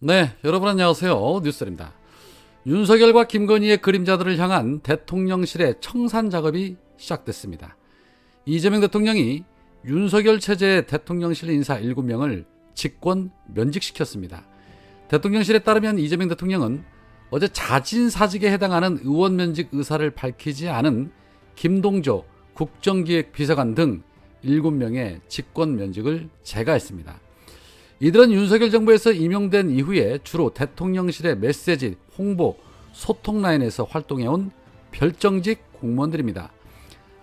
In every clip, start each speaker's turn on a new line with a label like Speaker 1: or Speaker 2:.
Speaker 1: 네, 여러분 안녕하세요. 뉴스입니다. 윤석열과 김건희의 그림자들을 향한 대통령실의 청산 작업이 시작됐습니다. 이재명 대통령이 윤석열 체제의 대통령실 인사 7명을 직권 면직시켰습니다. 대통령실에 따르면 이재명 대통령은 어제 자진 사직에 해당하는 의원 면직 의사를 밝히지 않은 김동조 국정기획 비서관 등 7명의 직권 면직을 제거했습니다. 이들은 윤석열 정부에서 임용된 이후에 주로 대통령실의 메시지, 홍보, 소통 라인에서 활동해온 별정직 공무원들입니다.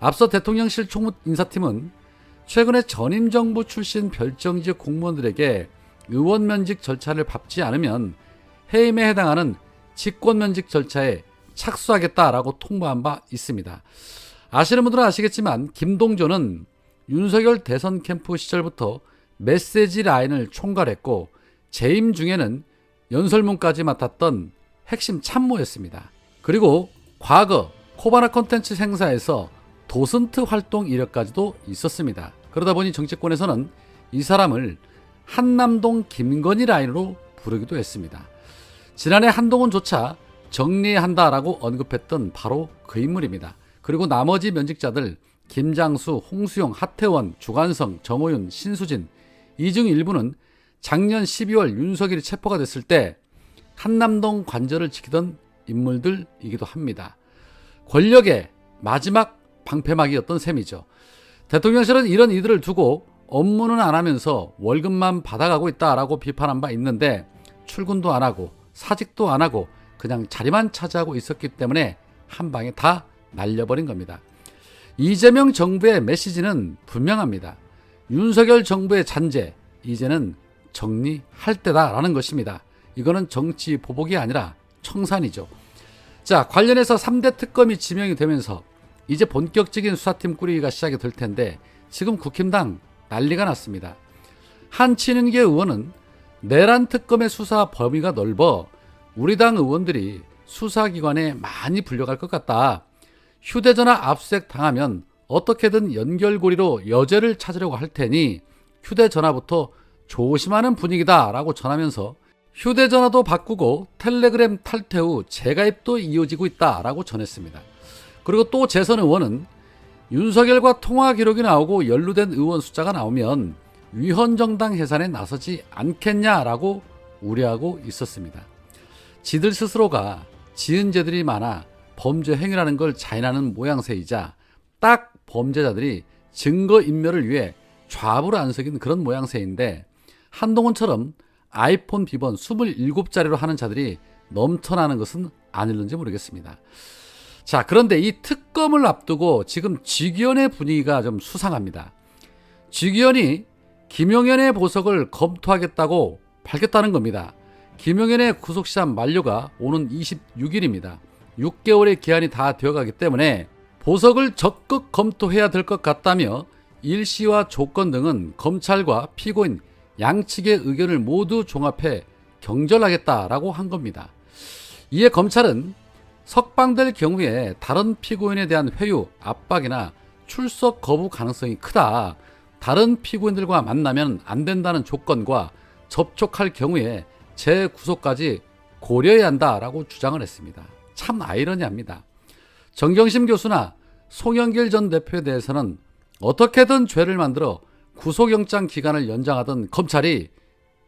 Speaker 1: 앞서 대통령실 총무 인사팀은 최근에 전임 정부 출신 별정직 공무원들에게 의원 면직 절차를 밟지 않으면 해임에 해당하는 직권 면직 절차에 착수하겠다라고 통보한 바 있습니다. 아시는 분들은 아시겠지만 김동조는 윤석열 대선 캠프 시절부터 메시지 라인을 총괄했고 재임 중에는 연설문까지 맡았던 핵심 참모였습니다. 그리고 과거 코바나 컨텐츠 행사에서 도슨트 활동 이력까지도 있었습니다. 그러다 보니 정치권에서는 이 사람을 한남동 김건희 라인으로 부르기도 했습니다. 지난해 한동훈조차 정리한다라고 언급했던 바로 그 인물입니다. 그리고 나머지 면직자들 김장수, 홍수영, 하태원, 주관성, 정호윤, 신수진 이 중 일부는 작년 12월 윤석열이 체포가 됐을 때 한남동 관절을 지키던 인물들이기도 합니다. 권력의 마지막 방패막이었던 셈이죠. 대통령실은 이런 이들을 두고 업무는 안 하면서 월급만 받아가고 있다라고 비판한 바 있는데 출근도 안 하고 사직도 안 하고 그냥 자리만 차지하고 있었기 때문에 한 방에 다 날려버린 겁니다. 이재명 정부의 메시지는 분명합니다. 윤석열 정부의 잔재, 이제는 정리할 때다라는 것입니다. 이거는 정치 보복이 아니라 청산이죠. 자, 관련해서 3대 특검이 지명이 되면서 이제 본격적인 수사팀 꾸리기가 시작이 될 텐데 지금 국힘당 난리가 났습니다. 한친윤계 의원은 내란 특검의 수사 범위가 넓어 우리 당 의원들이 수사기관에 많이 불려갈 것 같다. 휴대전화 압수색 당하면 어떻게든 연결고리로 여죄를 찾으려고 할 테니 휴대전화부터 조심하는 분위기다 라고 전하면서 휴대전화도 바꾸고 텔레그램 탈퇴 후 재가입도 이어지고 있다 라고 전했습니다. 그리고 또 재선 의원은 윤석열과 통화 기록이 나오고 연루된 의원 숫자가 나오면 위헌정당 해산에 나서지 않겠냐라고 우려하고 있었습니다. 지들 스스로가 지은 죄들이 많아 범죄 행위라는 걸 자인하는 모양새이자 딱 범죄자들이 증거 인멸을 위해 좌불 안석인 그런 모양새인데 한동훈처럼 아이폰 비번 27자리로 하는 자들이 넘쳐나는 것은 아닐는지 모르겠습니다. 자, 그런데 이 특검을 앞두고 지금 직위원의 분위기가 좀 수상합니다. 직위원이 김용현의 보석을 검토하겠다고 밝혔다는 겁니다. 김용현의 구속시한 만료가 오는 26일입니다. 6개월의 기한이 다 되어가기 때문에 보석을 적극 검토해야 될 것 같다며 일시와 조건 등은 검찰과 피고인 양측의 의견을 모두 종합해 경절하겠다라고 한 겁니다. 이에 검찰은 석방될 경우에 다른 피고인에 대한 회유, 압박이나 출석 거부 가능성이 크다. 다른 피고인들과 만나면 안 된다는 조건과 접촉할 경우에 재구속까지 고려해야 한다라고 주장을 했습니다. 참 아이러니합니다. 정경심 교수나 송영길 전 대표에 대해서는 어떻게든 죄를 만들어 구속영장 기간을 연장하던 검찰이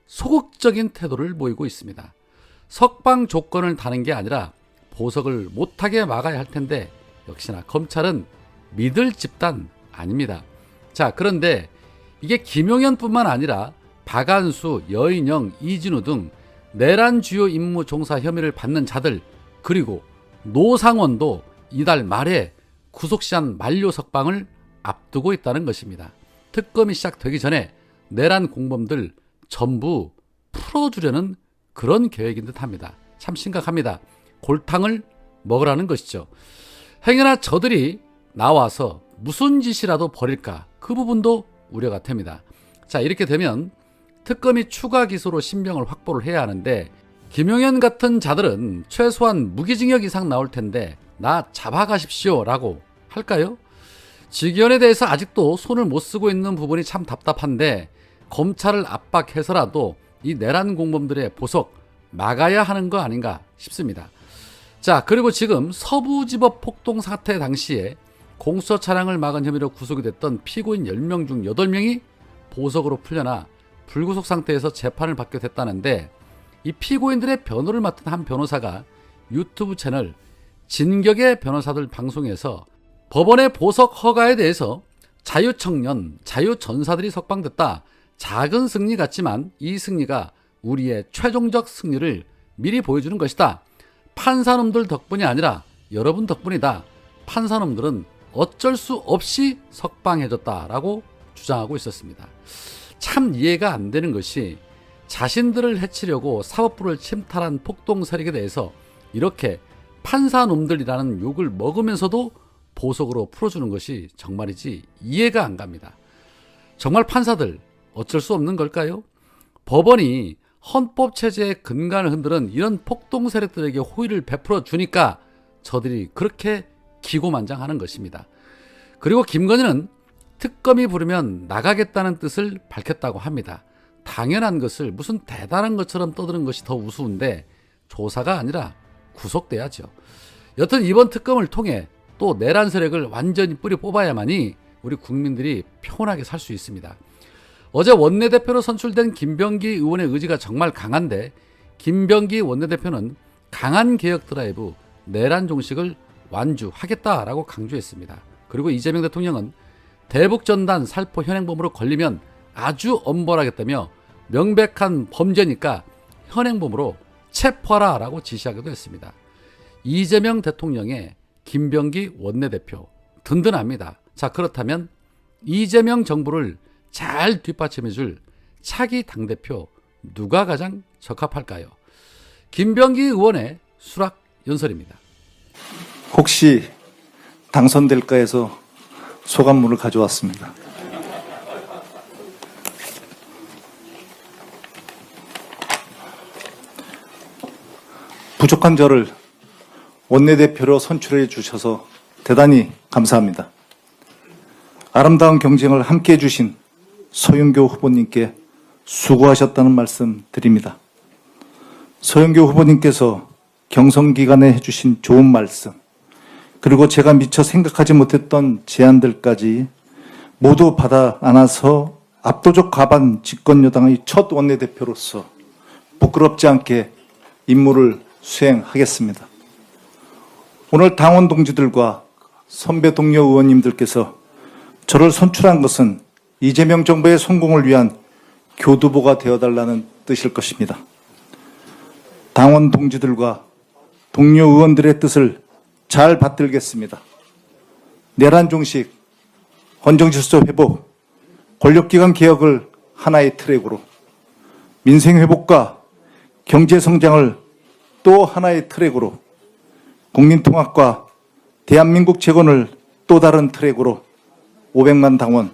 Speaker 1: 소극적인 태도를 보이고 있습니다. 석방 조건을 다는 게 아니라 보석을 못하게 막아야 할 텐데 역시나 검찰은 믿을 집단 아닙니다. 자, 그런데 이게 김용현뿐만 아니라 박안수, 여인영, 이진우 등 내란 주요 임무 종사 혐의를 받는 자들 그리고 노상원도 이달 말에 구속시한 만료 석방을 앞두고 있다는 것입니다. 특검이 시작되기 전에 내란 공범들 전부 풀어주려는 그런 계획인 듯 합니다. 참 심각합니다. 골탕을 먹으라는 것이죠. 행여나 저들이 나와서 무슨 짓이라도 벌일까 그 부분도 우려가 됩니다. 자 이렇게 되면 특검이 추가 기소로 신병을 확보를 해야 하는데 김용현 같은 자들은 최소한 무기징역 이상 나올 텐데 나 잡아가십시오 라고 할까요? 직위원에 대해서 아직도 손을 못 쓰고 있는 부분이 참 답답한데 검찰을 압박해서라도 이 내란 공범들의 보석 막아야 하는 거 아닌가 싶습니다. 자, 그리고 지금 서부지법 폭동 사태 당시에 공수처 차량을 막은 혐의로 구속이 됐던 피고인 10명 중 8명이 보석으로 풀려나 불구속 상태에서 재판을 받게 됐다는데 이 피고인들의 변호를 맡은 한 변호사가 유튜브 채널 진격의 변호사들 방송에서 법원의 보석 허가에 대해서 자유청년, 자유전사들이 석방됐다. 작은 승리 같지만 이 승리가 우리의 최종적 승리를 미리 보여주는 것이다. 판사놈들 덕분이 아니라 여러분 덕분이다. 판사놈들은 어쩔 수 없이 석방해줬다라고 주장하고 있었습니다. 참 이해가 안 되는 것이 자신들을 해치려고 사법부를 침탈한 폭동 세력에 대해서 이렇게 판사놈들이라는 욕을 먹으면서도 보석으로 풀어주는 것이 정말이지 이해가 안 갑니다. 정말 판사들 어쩔 수 없는 걸까요? 법원이 헌법 체제의 근간을 흔드는 이런 폭동 세력들에게 호의를 베풀어 주니까 저들이 그렇게 기고만장하는 것입니다. 그리고 김건희는 특검이 부르면 나가겠다는 뜻을 밝혔다고 합니다. 당연한 것을 무슨 대단한 것처럼 떠드는 것이 더 우스운데 조사가 아니라 구속돼야죠. 여튼 이번 특검을 통해 또 내란 세력을 완전히 뿌리 뽑아야만이 우리 국민들이 편하게 살 수 있습니다. 어제 원내대표로 선출된 김병기 의원의 의지가 정말 강한데 김병기 원내대표는 강한 개혁 드라이브 내란 종식을 완주하겠다라고 강조했습니다. 그리고 이재명 대통령은 대북 전단 살포 현행범으로 걸리면 아주 엄벌하겠다며 명백한 범죄니까 현행범으로 체포하라라고 지시하기도 했습니다. 이재명 대통령의 김병기 원내대표 든든합니다. 자 그렇다면 이재명 정부를 잘 뒷받침해줄 차기 당대표 누가 가장 적합할까요? 김병기 의원의 수락 연설입니다.
Speaker 2: 혹시 당선될까 해서 소감문을 가져왔습니다. 부족한 저를 원내대표로 선출해 주셔서 대단히 감사합니다. 아름다운 경쟁을 함께 해주신 서윤교 후보님께 수고하셨다는 말씀 드립니다. 서영교 후보님께서 경선 기간에 해주신 좋은 말씀, 그리고 제가 미처 생각하지 못했던 제안들까지 모두 받아 안아서 압도적 과반 집권 여당의 첫 원내대표로서 부끄럽지 않게 임무를 수행하겠습니다. 오늘 당원 동지들과 선배 동료 의원님들께서 저를 선출한 것은 이재명 정부의 성공을 위한 교두보가 되어달라는 뜻일 것입니다. 당원 동지들과 동료 의원들의 뜻을 잘 받들겠습니다. 내란 종식, 헌정질서 회복, 권력기관 개혁을 하나의 트랙으로, 민생 회복과 경제 성장을 또 하나의 트랙으로, 국민 통합과 대한민국 재건을 또 다른 트랙으로 500만 당원,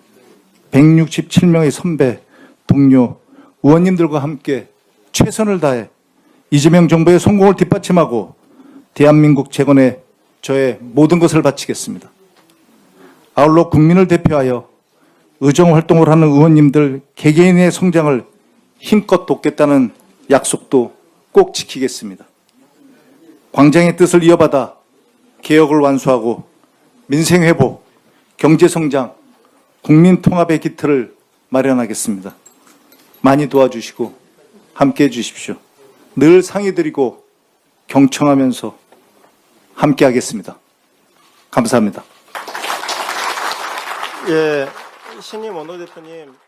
Speaker 2: 167명의 선배, 동료, 의원님들과 함께 최선을 다해 이재명 정부의 성공을 뒷받침하고 대한민국 재건에 저의 모든 것을 바치겠습니다. 아울러 국민을 대표하여 의정 활동을 하는 의원님들 개개인의 성장을 힘껏 돕겠다는 약속도 꼭 지키겠습니다. 광장의 뜻을 이어받아 개혁을 완수하고 민생 회복, 경제 성장, 국민 통합의 기틀을 마련하겠습니다. 많이 도와주시고 함께 해 주십시오. 늘 상의 드리고 경청하면서 함께 하겠습니다. 감사합니다.
Speaker 3: 예, 신임 원로대표님.